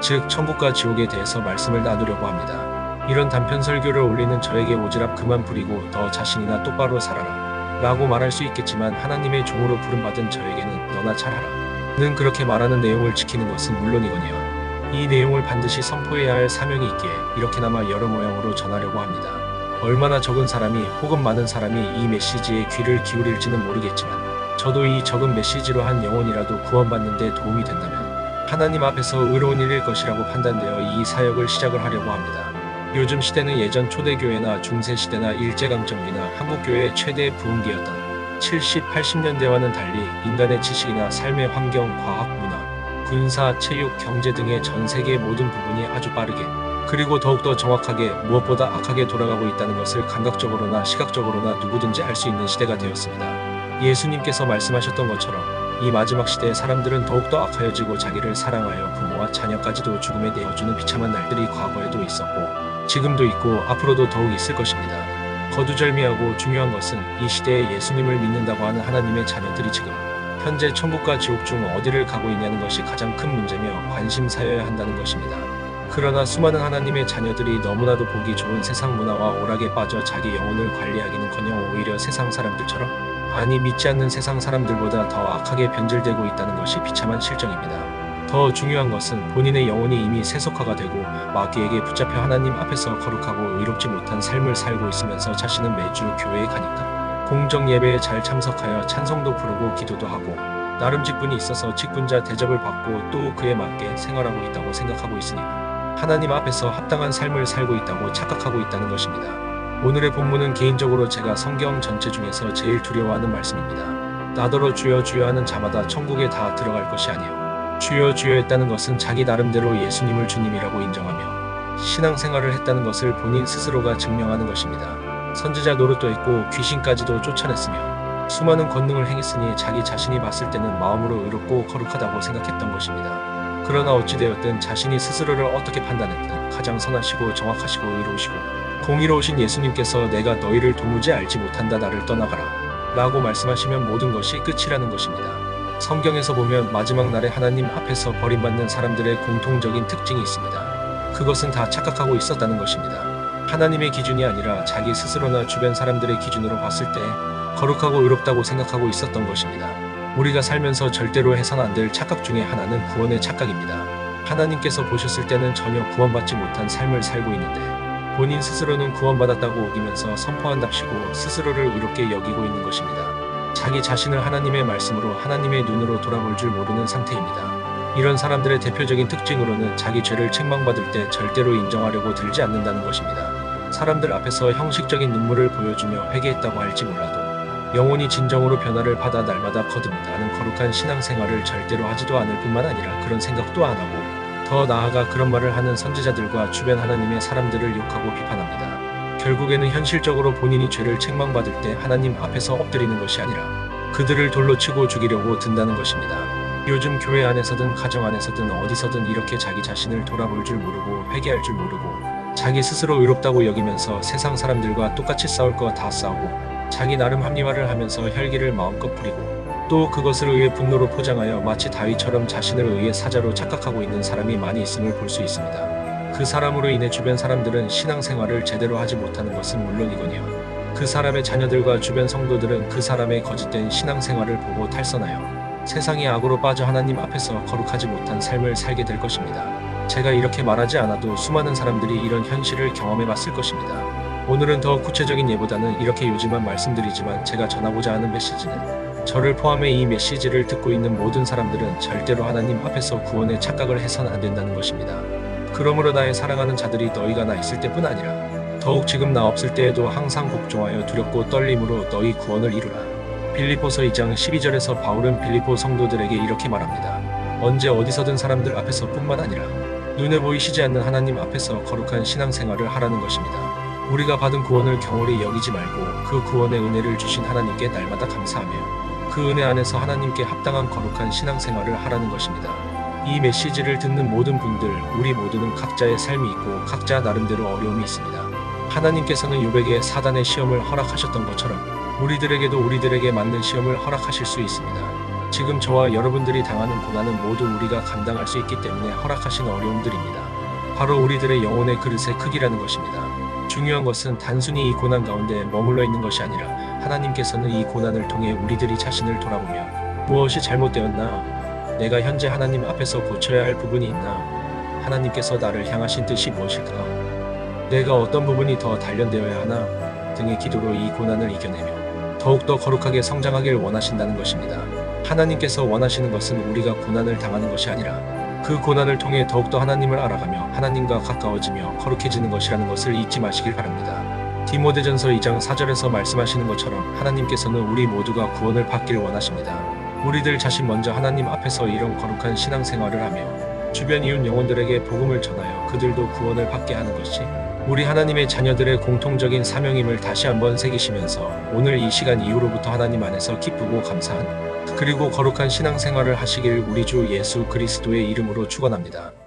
즉 천국과 지옥에 대해서 말씀을 나누려고 합니다. 이런 단편 설교를 올리는 저에게 오지랖 그만 부리고 너 자신이나 똑바로 살아라 라고 말할 수 있겠지만 하나님의 종으로 부름받은 저에게는 너나 잘하라 는 그렇게 말하는 내용을 지키는 것은 물론이거니와 이 내용을 반드시 선포해야 할 사명이 있기에 이렇게나마 여러 모양으로 전하려고 합니다. 얼마나 적은 사람이 혹은 많은 사람이 이 메시지에 귀를 기울일지는 모르겠지만 저도 이 적은 메시지로 한 영혼이라도 구원받는 데 도움이 된다면 하나님 앞에서 의로운 일일 것이라고 판단되어 이 사역을 시작을 하려고 합니다. 요즘 시대는 예전 초대교회나 중세시대나 일제강점기나 한국교회의 최대 부흥기였던 70, 80년대와는 달리 인간의 지식이나 삶의 환경, 과학, 문화, 군사, 체육, 경제 등의 전 세계의 모든 부분이 아주 빠르게 그리고 더욱더 정확하게 무엇보다 악하게 돌아가고 있다는 것을 감각적으로나 시각적으로나 누구든지 알 수 있는 시대가 되었습니다. 예수님께서 말씀하셨던 것처럼 이 마지막 시대의 사람들은 더욱더 악하여지고 자기를 사랑하여 부모와 자녀까지도 죽음에 내어주는 비참한 날들이 과거에도 있었고 지금도 있고 앞으로도 더욱 있을 것입니다. 거두절미하고 중요한 것은 이 시대에 예수님을 믿는다고 하는 하나님의 자녀들이 지금 현재 천국과 지옥 중 어디를 가고 있냐는 것이 가장 큰 문제며 관심사여야 한다는 것입니다. 그러나 수많은 하나님의 자녀들이 너무나도 보기 좋은 세상 문화와 오락에 빠져 자기 영혼을 관리하기는커녕 오히려 세상 사람들처럼 아니 믿지 않는 세상 사람들보다 더 악하게 변질되고 있다는 것이 비참한 실정입니다. 더 중요한 것은 본인의 영혼이 이미 세속화가 되고 마귀에게 붙잡혀 하나님 앞에서 거룩하고 의롭지 못한 삶을 살고 있으면서 자신은 매주 교회에 가니까 공정 예배에 잘 참석하여 찬송도 부르고 기도도 하고 나름 직분이 있어서 직분자 대접을 받고 또 그에 맞게 생활하고 있다고 생각하고 있으니까 하나님 앞에서 합당한 삶을 살고 있다고 착각하고 있다는 것입니다. 오늘의 본문은 개인적으로 제가 성경 전체 중에서 제일 두려워하는 말씀입니다. 나더러 주여 주여 하는 자마다 천국에 다 들어갈 것이 아니요 주여 주여 했다는 것은 자기 나름대로 예수님을 주님이라고 인정하며 신앙생활을 했다는 것을 본인 스스로가 증명하는 것입니다. 선지자 노릇도 했고 귀신까지도 쫓아냈으며 수많은 권능을 행했으니 자기 자신이 봤을 때는 마음으로 의롭고 거룩하다고 생각했던 것입니다. 그러나 어찌되었든 자신이 스스로를 어떻게 판단했든 가장 선하시고 정확하시고 의로우시고 공의로우신 예수님께서 내가 너희를 도무지 알지 못한다 나를 떠나가라 라고 말씀하시면 모든 것이 끝이라는 것입니다. 성경에서 보면 마지막 날에 하나님 앞에서 버림받는 사람들의 공통적인 특징이 있습니다. 그것은 다 착각하고 있었다는 것입니다. 하나님의 기준이 아니라 자기 스스로나 주변 사람들의 기준으로 봤을 때 거룩하고 의롭다고 생각하고 있었던 것입니다. 우리가 살면서 절대로 해선 안 될 착각 중에 하나는 구원의 착각입니다. 하나님께서 보셨을 때는 전혀 구원받지 못한 삶을 살고 있는데 본인 스스로는 구원받았다고 우기면서 선포한답시고 스스로를 의롭게 여기고 있는 것입니다. 자기 자신을 하나님의 말씀으로 하나님의 눈으로 돌아볼 줄 모르는 상태입니다. 이런 사람들의 대표적인 특징으로는 자기 죄를 책망받을 때 절대로 인정하려고 들지 않는다는 것입니다. 사람들 앞에서 형식적인 눈물을 보여주며 회개했다고 할지 몰라도 영혼이 진정으로 변화를 받아 날마다 거듭나는 거룩한 신앙생활을 절대로 하지도 않을 뿐만 아니라 그런 생각도 안 하고 더 나아가 그런 말을 하는 선지자들과 주변 하나님의 사람들을 욕하고 비판합니다. 결국에는 현실적으로 본인이 죄를 책망받을 때 하나님 앞에서 엎드리는 것이 아니라 그들을 돌로 치고 죽이려고 든다는 것입니다. 요즘 교회 안에서든 가정 안에서든 어디서든 이렇게 자기 자신을 돌아볼 줄 모르고 회개할 줄 모르고 자기 스스로 의롭다고 여기면서 세상 사람들과 똑같이 싸울 거 다 싸우고 자기 나름 합리화를 하면서 혈기를 마음껏 부리고 또 그것을 의해 분노로 포장하여 마치 다윗처럼 자신을 의해 사자로 착각하고 있는 사람이 많이 있음을 볼 수 있습니다. 그 사람으로 인해 주변 사람들은 신앙생활을 제대로 하지 못하는 것은 물론이거니와 그 사람의 자녀들과 주변 성도들은 그 사람의 거짓된 신앙생활을 보고 탈선하여 세상의 악으로 빠져 하나님 앞에서 거룩하지 못한 삶을 살게 될 것입니다. 제가 이렇게 말하지 않아도 수많은 사람들이 이런 현실을 경험해 봤을 것입니다. 오늘은 더 구체적인 예보다는 이렇게 요즘만 말씀드리지만 제가 전하고자 하는 메시지는 저를 포함해 이 메시지를 듣고 있는 모든 사람들은 절대로 하나님 앞에서 구원의 착각을 해서는 안 된다는 것입니다. 그러므로 나의 사랑하는 자들이 너희가 나 있을 때뿐 아니라 더욱 지금 나 없을 때에도 항상 복종하여 두렵고 떨림으로 너희 구원을 이루라. 빌리포서 2장 12절에서 바울은 빌리포 성도들에게 이렇게 말합니다. 언제 어디서든 사람들 앞에서 뿐만 아니라 눈에 보이시지 않는 하나님 앞에서 거룩한 신앙생활을 하라는 것입니다. 우리가 받은 구원을 경홀히 여기지 말고 그 구원의 은혜를 주신 하나님께 날마다 감사하며 그 은혜 안에서 하나님께 합당한 거룩한 신앙생활을 하라는 것입니다. 이 메시지를 듣는 모든 분들, 우리 모두는 각자의 삶이 있고 각자 나름대로 어려움이 있습니다. 하나님께서는 요백에 사단의 시험을 허락하셨던 것처럼 우리들에게도 우리들에게 맞는 시험을 허락하실 수 있습니다. 지금 저와 여러분들이 당하는 고난은 모두 우리가 감당할 수 있기 때문에 허락하신 어려움들입니다. 바로 우리들의 영혼의 그릇의 크기라는 것입니다. 중요한 것은 단순히 이 고난 가운데 머물러 있는 것이 아니라 하나님께서는 이 고난을 통해 우리들이 자신을 돌아보며 무엇이 잘못되었나? 내가 현재 하나님 앞에서 고쳐야 할 부분이 있나? 하나님께서 나를 향하신 뜻이 무엇일까? 내가 어떤 부분이 더 단련되어야 하나? 등의 기도로 이 고난을 이겨내며 더욱더 거룩하게 성장하길 원하신다는 것입니다. 하나님께서 원하시는 것은 우리가 고난을 당하는 것이 아니라 그 고난을 통해 더욱더 하나님을 알아가며 하나님과 가까워지며 거룩해지는 것이라는 것을 잊지 마시길 바랍니다. 디모데전서 2장 4절에서 말씀하시는 것처럼 하나님께서는 우리 모두가 구원을 받길 원하십니다. 우리들 자신 먼저 하나님 앞에서 이런 거룩한 신앙생활을 하며 주변 이웃 영혼들에게 복음을 전하여 그들도 구원을 받게 하는 것이 우리 하나님의 자녀들의 공통적인 사명임을 다시 한번 새기시면서 오늘 이 시간 이후로부터 하나님 안에서 기쁘고 감사한 그리고 거룩한 신앙생활을 하시길 우리 주 예수 그리스도의 이름으로 축원합니다.